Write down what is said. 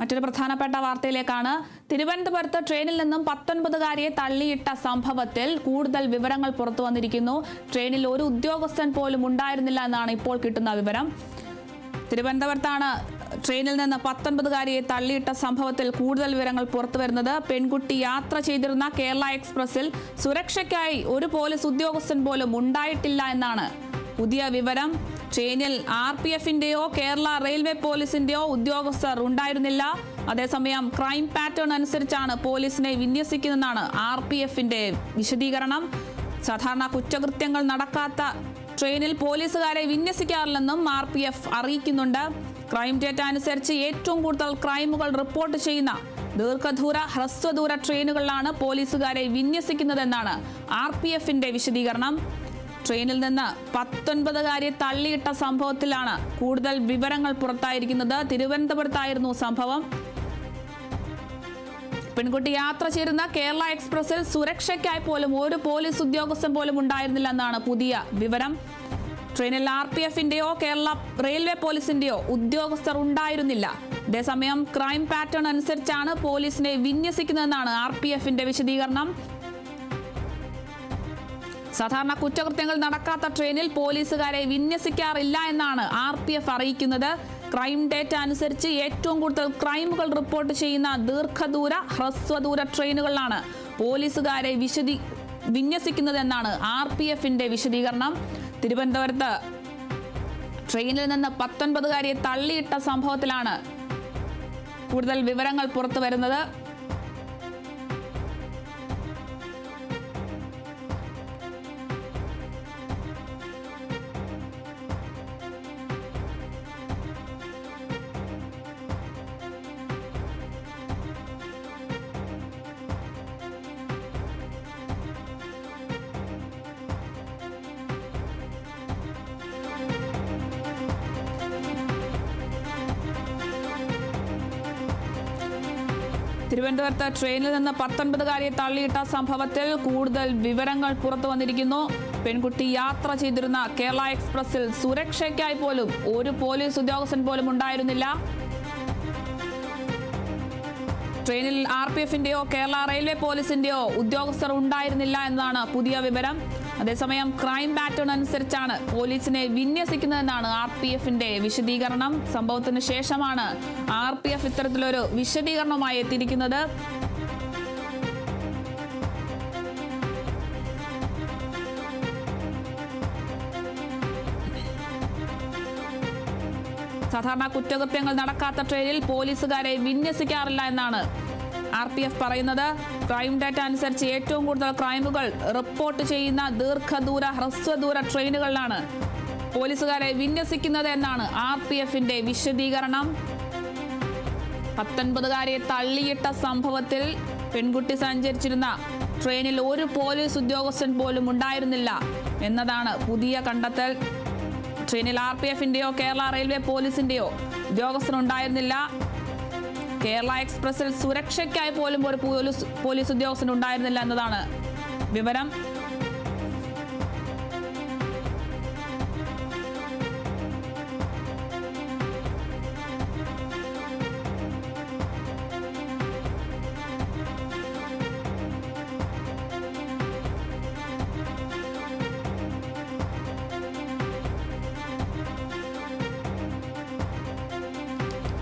മറ്റൊരു പ്രധാനപ്പെട്ട വാർത്തയിലേക്കാണ്. തിരുവനന്തപുരത്ത് ട്രെയിനിൽ നിന്നും പത്തൊൻപതുകാരിയെ തള്ളിയിട്ട സംഭവത്തിൽ കൂടുതൽ വിവരങ്ങൾ പുറത്തു വന്നിരിക്കുന്നു. ട്രെയിനിൽ ഒരു ഉദ്യോഗസ്ഥൻ പോലും ഉണ്ടായിരുന്നില്ല എന്നാണ് ഇപ്പോൾ കിട്ടുന്ന വിവരം. തിരുവനന്തപുരത്താണ് ട്രെയിനിൽ നിന്ന് പത്തൊൻപതുകാരിയെ തള്ളിയിട്ട സംഭവത്തിൽ കൂടുതൽ വിവരങ്ങൾ പുറത്തു വരുന്നത്. പെൺകുട്ടി യാത്ര ചെയ്തിരുന്ന കേരള എക്സ്പ്രസിൽ സുരക്ഷയ്ക്കായി ഒരു പോലീസ് ഉദ്യോഗസ്ഥൻ പോലും ഉണ്ടായിട്ടില്ല എന്നാണ് പുതിയ വിവരം. ട്രെയിനിൽ ആർ പി എഫിന്റെയോ കേരള റെയിൽവേ പോലീസിന്റെയോ ഉദ്യോഗസ്ഥർ ഉണ്ടായിരുന്നില്ല. അതേസമയം ക്രൈം പാറ്റേൺ അനുസരിച്ചാണ് പോലീസിനെ വിന്യസിക്കുന്നതെന്നാണ് ആർ പി എഫിന്റെ വിശദീകരണം. സാധാരണ കുറ്റകൃത്യങ്ങൾ നടക്കാത്ത ട്രെയിനിൽ പോലീസുകാരെ വിന്യസിക്കാറില്ലെന്നും ആർ പി എഫ് അറിയിക്കുന്നുണ്ട്. ക്രൈം ഡേറ്റ അനുസരിച്ച് ഏറ്റവും കൂടുതൽ ക്രൈമുകൾ റിപ്പോർട്ട് ചെയ്യുന്ന ദീർഘദൂര ഹ്രസ്വദൂര ട്രെയിനുകളിലാണ് പോലീസുകാരെ വിന്യസിക്കുന്നതെന്നാണ് ആർ പി എഫിന്റെ വിശദീകരണം. ട്രെയിനിൽ നിന്ന് പത്തൊൻപതുകാരിയെ തള്ളിയിട്ട സംഭവത്തിലാണ് കൂടുതൽ വിവരങ്ങൾ പുറത്തായിരിക്കുന്നത്. തിരുവനന്തപുരത്തായിരുന്നു സംഭവം. പെൺകുട്ടി യാത്ര ചേരുന്ന കേരള എക്സ്പ്രസിൽ സുരക്ഷയ്ക്കായി പോലും ഒരു പോലീസ് ഉദ്യോഗസ്ഥൻ പോലും ഉണ്ടായിരുന്നില്ലെന്നാണ് പുതിയ വിവരം. ട്രെയിനിൽ ആർ പി എഫിന്റെയോ കേരള റെയിൽവേ പോലീസിന്റെയോ ഉദ്യോഗസ്ഥർ ഉണ്ടായിരുന്നില്ല. അതേസമയം ക്രൈം പാറ്റേൺ അനുസരിച്ചാണ് പോലീസിനെ വിന്യസിക്കുന്നതെന്നാണ് ആർ പി എഫിന്റെ വിശദീകരണം. സാധാരണ കുറ്റകൃത്യങ്ങൾ നടക്കാത്ത ട്രെയിനിൽ പോലീസുകാരെ വിന്യസിക്കാറില്ല എന്നാണ് ആർ പി എഫ് അറിയിക്കുന്നത്. ക്രൈം ഡേറ്റ അനുസരിച്ച് ഏറ്റവും കൂടുതൽ ക്രൈമുകൾ റിപ്പോർട്ട് ചെയ്യുന്ന ദീർഘദൂര ഹ്രസ്വദൂര ട്രെയിനുകളിലാണ് പോലീസുകാരെ വിശദീ വിന്യസിക്കുന്നതെന്നാണ് ആർ പി എഫിന്റെ വിശദീകരണം. തിരുവനന്തപുരത്ത് ട്രെയിനിൽ നിന്ന് പത്തൊൻപതുകാരിയെ തള്ളിയിട്ട സംഭവത്തിലാണ് കൂടുതൽ വിവരങ്ങൾ പുറത്തു വരുന്നത് തിരുവനന്തപുരത്ത് ട്രെയിനിൽ നിന്ന് പത്തൊൻപതുകാരിയെ തള്ളിയിട്ട സംഭവത്തിൽ കൂടുതൽ വിവരങ്ങൾ പുറത്തു വന്നിരിക്കുന്നു. പെൺകുട്ടി യാത്ര ചെയ്തിരുന്ന കേരള എക്സ്പ്രസിൽ സുരക്ഷയ്ക്കായി പോലും ഒരു പോലീസ് ഉദ്യോഗസ്ഥൻ പോലും ഉണ്ടായിരുന്നില്ല. ട്രെയിനിൽ ആർ പി എഫിന്റെയോ കേരള റെയിൽവേ പോലീസിന്റെയോ ഉദ്യോഗസ്ഥർ ഉണ്ടായിരുന്നില്ല എന്നതാണ് പുതിയ വിവരം. അതേസമയം ക്രൈം പാറ്റേൺ അനുസരിച്ചാണ് പോലീസിനെ വിന്യസിക്കുന്നതെന്നാണ് ആർ പി എഫിന്റെ വിശദീകരണം. സംഭവത്തിന് ശേഷമാണ് ആർ പി എഫ് ഇത്തരത്തിലൊരു വിശദീകരണവുമായി എത്തിയിരിക്കുന്നത്. സാധാരണ കുറ്റകൃത്യങ്ങൾ നടക്കാത്ത ട്രെയിനിൽ പോലീസുകാരെ വിന്യസിക്കാറില്ല എന്നാണ് ആർ പി എഫ് പറയുന്നത്. ക്രൈം ഡാറ്റ അനുസരിച്ച് ഏറ്റവും കൂടുതൽ ക്രൈമുകൾ റിപ്പോർട്ട് ചെയ്യുന്ന ദീർഘദൂര ഹ്രസ്വദൂര ട്രെയിനുകളിലാണ് പോലീസുകാരെ വിന്യസിക്കുന്നത് എന്നാണ് ആർ പി എഫിന്റെ വിശദീകരണം. പത്തൊൻപതുകാരിയെ തള്ളിയിട്ട സംഭവത്തിൽ പെൺകുട്ടി സഞ്ചരിച്ചിരുന്ന ട്രെയിനിൽ ഒരു പോലീസ് ഉദ്യോഗസ്ഥൻ പോലും ഉണ്ടായിരുന്നില്ല എന്നതാണ് പുതിയ കണ്ടെത്തൽ. ട്രെയിനിൽ ആർ പി എഫിന്റെയോ കേരള റെയിൽവേ പോലീസിന്റെയോ ഉദ്യോഗസ്ഥനുണ്ടായിരുന്നില്ല. കേരള എക്സ്പ്രസിൽ സുരക്ഷയ്ക്കായി പോലും ഒരു പോലീസ് ഉണ്ടായിരുന്നില്ല എന്നതാണ് വിവരം.